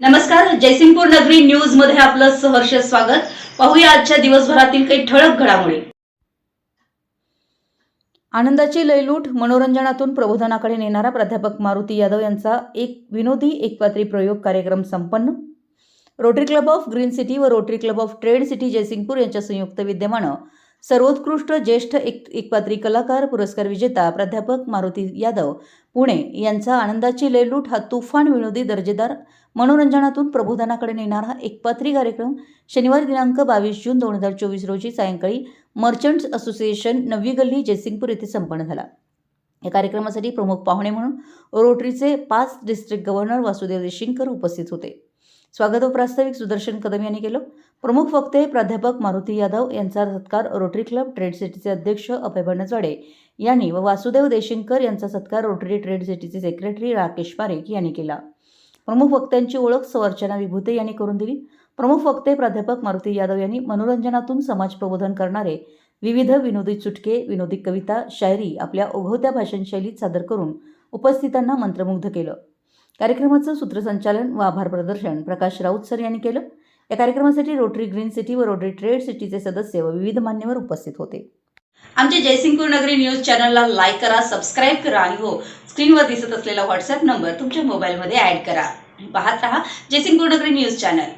नमस्कार जयसिंगपूर नगरी न्यूजमध्ये आपलं सहर्ष स्वागत. पाहूया आजच्या दिवसभरातील काही ठळक घडामोडी. आनंदाची लयलूट मनोरंजनातून प्रबोधनाकडे नेणारा प्राध्यापक मारुती यादव यांचा एक विनोदी एकपात्री प्रयोग कार्यक्रम संपन्न. Rotary Club of Green City व Rotary Club of Trade City Jaysingpur यांच्या संयुक्त विद्यमानं सर्वोत्कृष्ट ज्येष्ठ एक एकपात्री कलाकार पुरस्कार विजेता प्राध्यापक मारुती यादव पुणे यांचा आनंदाची लयलूट हा तुफान विनोदी दर्जेदार मनोरंजनातून प्रबोधनाकडे नेणारा एकपात्री कार्यक्रम शनिवारी दिनांक बावीस जून दोन हजार चोवीस रोजी सायंकाळी मर्चंट्स असोसिएशन नवी गल्ली जयसिंगपूर येथे संपन्न झाला. या कार्यक्रमासाठी प्रमुख पाहुणे म्हणून रोटरीचे पाच डिस्ट्रिक्ट गव्हर्नर वासुदेव देशिंकर उपस्थित होते. स्वागत व प्रास्ताविक सुदर्शन कदम यांनी केलं. प्रमुख वक्ते प्राध्यापक मारुती यादव यांचा सत्कार रोटरी क्लब ट्रेड सिटीचे अध्यक्ष अभय बनसवाडे यांनी व वासुदेव देशिंकर यांचा सत्कार रोटरी ट्रेड सिटीचे सेक्रेटरी राकेश पारेख यांनी केला. प्रमुख वक्त्यांची ओळख सवर्चना विभूते यांनी करून दिली. प्रमुख वक्ते प्राध्यापक मारुती यादव यांनी मनोरंजनातून समाज प्रबोधन करणारे विविध विनोदी चुटके विनोदी कविता शायरी आपल्या ओघवत्या भाषणशैलीत सादर करून उपस्थितांना मंत्रमुग्ध केलं. कार्यक्रमाचं सूत्रसंचालन व आभार प्रदर्शन प्रकाश राऊत सर यांनी केलं. या कार्यक्रमासाठी रोटरी ग्रीन सिटी व रोटरी ट्रेड सिटीचे सदस्य व विविध मान्यवर उपस्थित होते. आमच्या जयसिंगपूर नगरी न्यूज चॅनलला लाईक करा सबस्क्राईब करा आणि हो स्क्रीनवर दिसत असलेला व्हॉट्सअप नंबर तुमच्या मोबाईलमध्ये ऍड करा. पाहत राहा जयसिंगपूर नगरी न्यूज चॅनल.